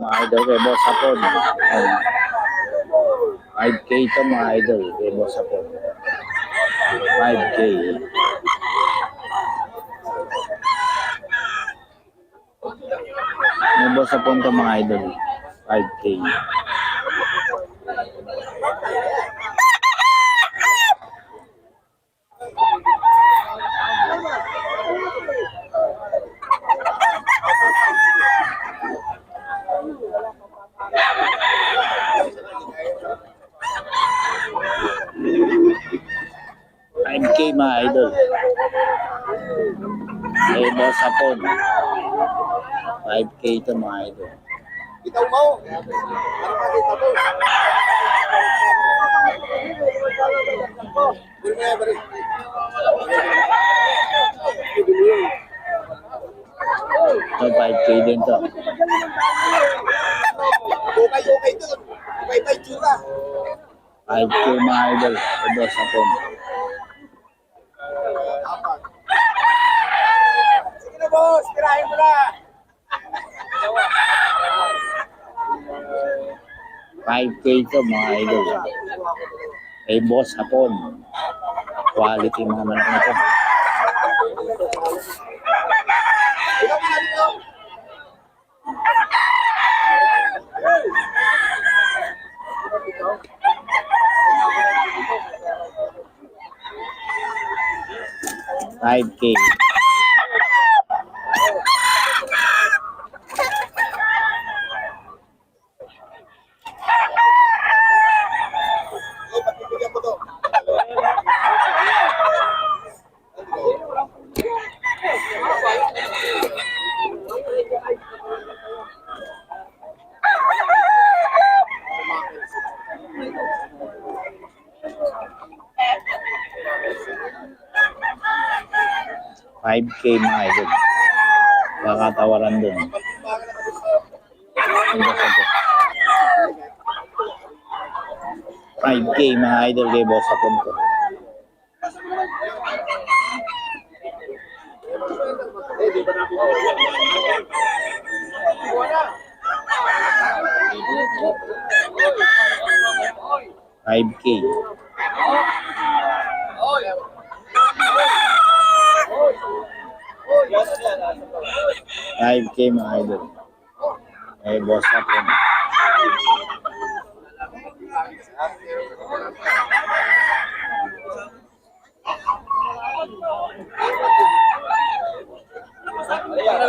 mga idol kay Boss Hapon. 5K to mga idol kay Boss Hapon. 5K. May Boss Hapon to mga idol. 5K. 5K. Kay Boss Hapon. 5K ito mga idol. Ikaw mo. Makita mo. Hindi mo. Ito 5K din to. Okay pa yung tsura. 5K mga idol. Kay Boss Hapon. Sige na boss, tirahin mo na. 5K ito mga idol. Kay Boss Hapon. Quality mga manok na ito. Ikaw mo na dito. Five K. 5K mga idol. Kakatawaran dun. Ang 5K mga idol kay boss sa punto. Five K. Five K mga idol. Kay Boss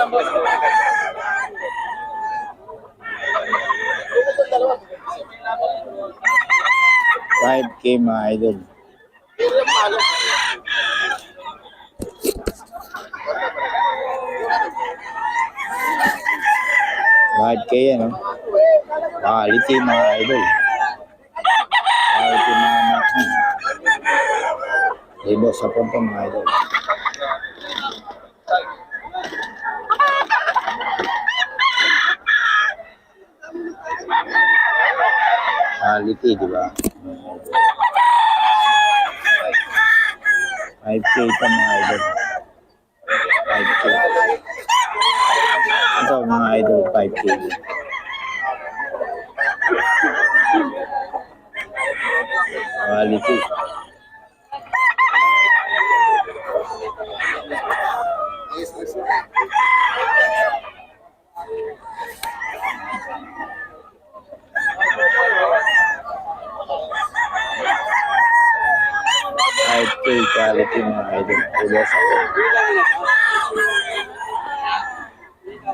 lang boss. Five K mga idol. Pero malo. Five K yan oh. Quality mga idol. Quality mga manok. Kay Boss Hapon to mga idol. Quality, di ba? 5K ito mga idol. 5K. Ito mga idol, 5K. Quality. K quality mga idol. Tulos ako.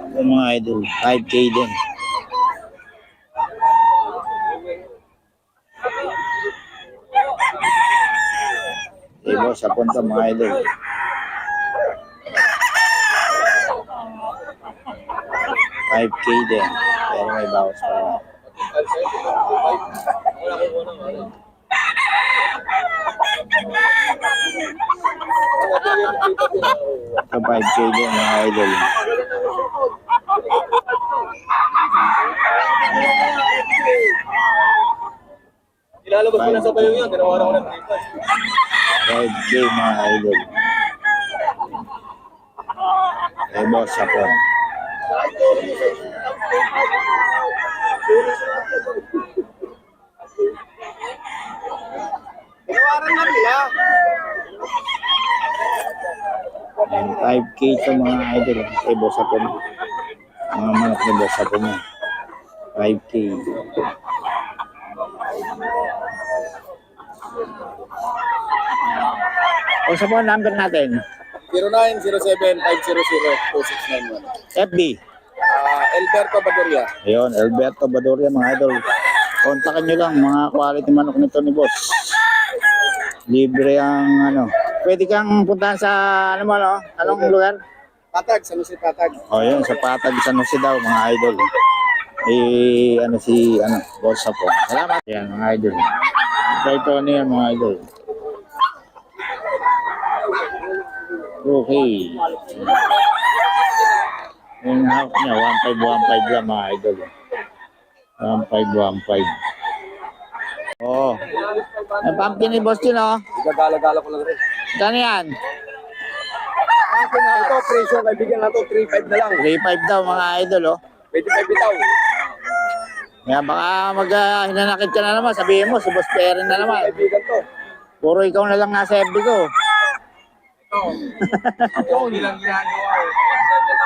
Ito mga idol, 5K din. Ibo sa punta mga idol. Five K din. Pero may bawas pa. Sa 5K din mga idol. Ilalabas ko na sa bayo yan, ginawa ko ng tripas. 5K mga idol. Kay Boss Hapon. Tawaran lang nila. Ayan, 5K ito mga idol. Kay Boss Apon. Mga manok ni Boss Apon niya. 5K. O sa phone number natin? 0907-500-2691. FB? Uh, Alberto Badoria. Ayun, Alberto Badoria mga idol. Kontakin nyo lang mga quality manok nito ni Boss. Libre ang ano. Pwede kang puntahan sa ano mo no? Anong lugar? Patag, San Jose Patag. O yun, sa Patag San Jose daw mga idol. Eh, ano si, ano, boss po. Salamat. Yan, mga idol. Ito, ito, ano yan, mga idol. Okay. Yung hawak niya, 1515 lang mga idol. 1515. Oh. Ang pumpkin ni Boss Chin, oh. Igagala-gala ko lang rin. Kano yan? Ito, presyo, kaibigan na to, 3.5 na lang. 3.5 daw mga idol, oh. 25 bitaw. Kaya baka mag uh, hinanakit ka na naman, sabihin mo, si Boss Perry na naman. Kaibigan to. Puro ikaw na lang nasa FB ko. Ito, ginagawa eh.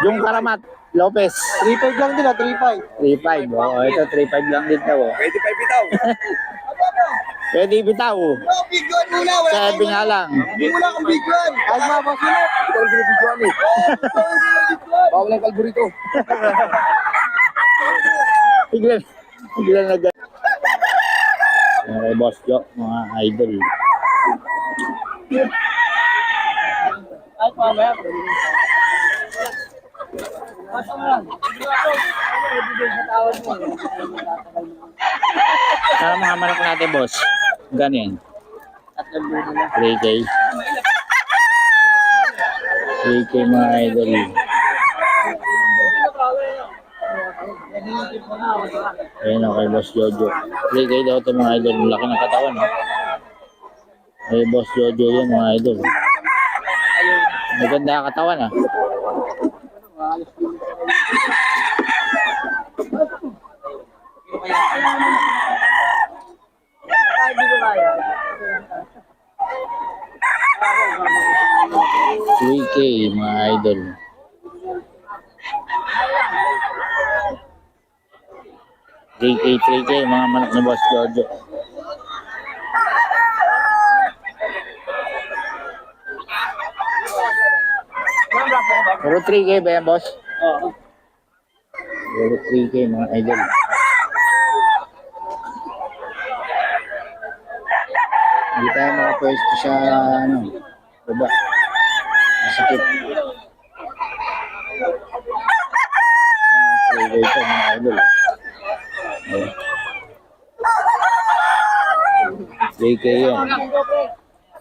Yung Karamat, Lopez. 3.5 lang din ah, 3.5. 3.5. Oo, oh, ito 3.5 lang din daw. oh. 25 bitaw. Pwede bitaw. Oh, big one muna. Wala Sa FB nga lang. Hindi mo lang ang big one. Ay, mga boss yun. Ito ang binibigyan eh. Bawal ang kalbo rito. Bigla, bigla na gan. Okay, Boss Jo, mga idol. Ay, mamaya. Para mga manok natin, boss. Ganyan. 3K. 3K mga idol. Ayan o, kay Boss Jojo. 3K daw ito mga idol. Laki ng katawan, ha? Kay Boss Jojo yun, mga idol. Maganda katawan, ha? Thank you. 3K mga idol. Three K, three K, mga manak ni Boss Jojo. Puro 3K ba yan, boss? Oo. Puro 3K mga idol. Hindi tayo makapwesto sa ano, baba. Ah, 3K ito mga idol. Oh. 3K yan.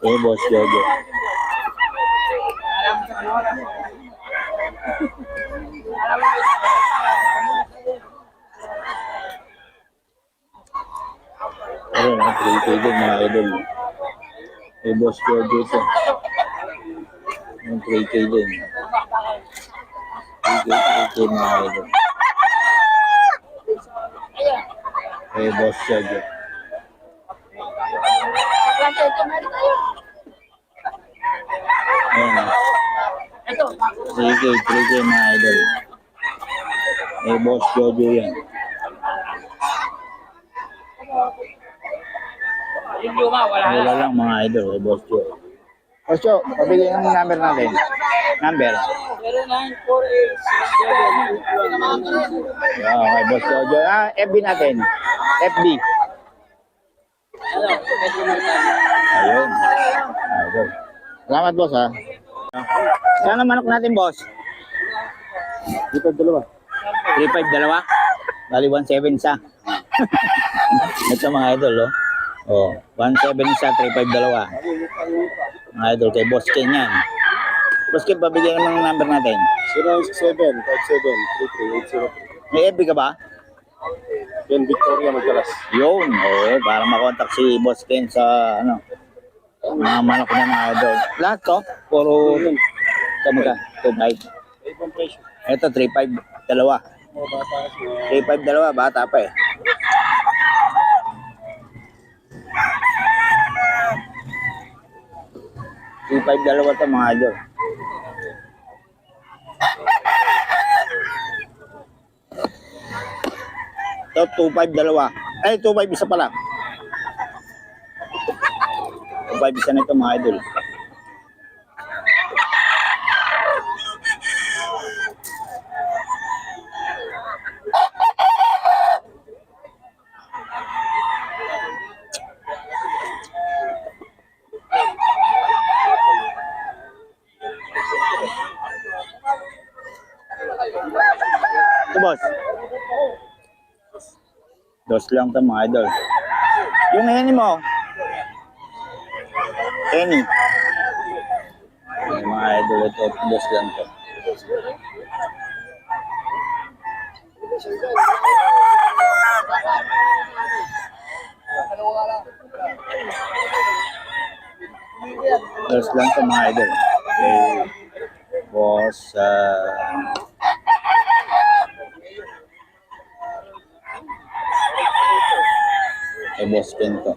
Eh, boss Jojo. Ayun, ang 3K din mga idol. Eh, boss Jojo ito. Yung 3K din. 3K, 3K mga idol. Eh, boss Jojo. Ayan. 3K, 3K mga idol. Eh, boss Jojo yan. Wala Wala lang mga idol, eh, boss Jojo. Boss Jojo, pabigyan ang number natin. Number. 094867. Yeah, okay, boss Jojo. Ah, FB natin. FB. Ayun. Ayun. Salamat, boss, ha. Saan ang manok natin, boss? Dito dalawa. 3.5 dalawa? Bali 1.7 isa. Ito mga idol, oh. Oh, 1.7 isa, 3.5 dalawa. Mga idol, kay Boss Ken yan. Boss Ken, pabigyan naman ng number natin. 0967-57-33-803. May FB ka ba? Yan, Victoria Magalas. Yun, oh, para makontak si Boss Ken sa, ano, mga manok na mga idol. Lahat to, puro, kamaga, 2.5. Ibang presyo. Ito, 3.5 dalawa. Mga bata kasi. 3.5 dalawa, bata pa eh. Yung five dalawa to mga idol. Ito, 2-5 dalawa. Ay, 2-5 isa pala. 2-5 isa na ito mga idol. Dos lang to mga idol. Yung henny mo. Yung mga idol, ito, dos lang to. Dos lang to mga idol. Okay. Boss, ah, kay Boss Ken to.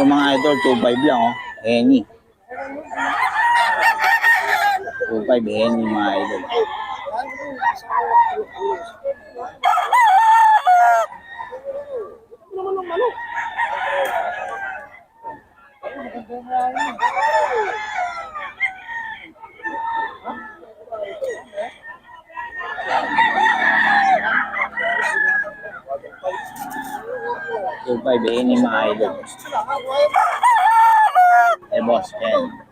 Yung mga idol, 2.5 lang, oh. Henny. 2.5 Henny, mga idol. Two five Henny, mga idol. Eh, Boss Ken.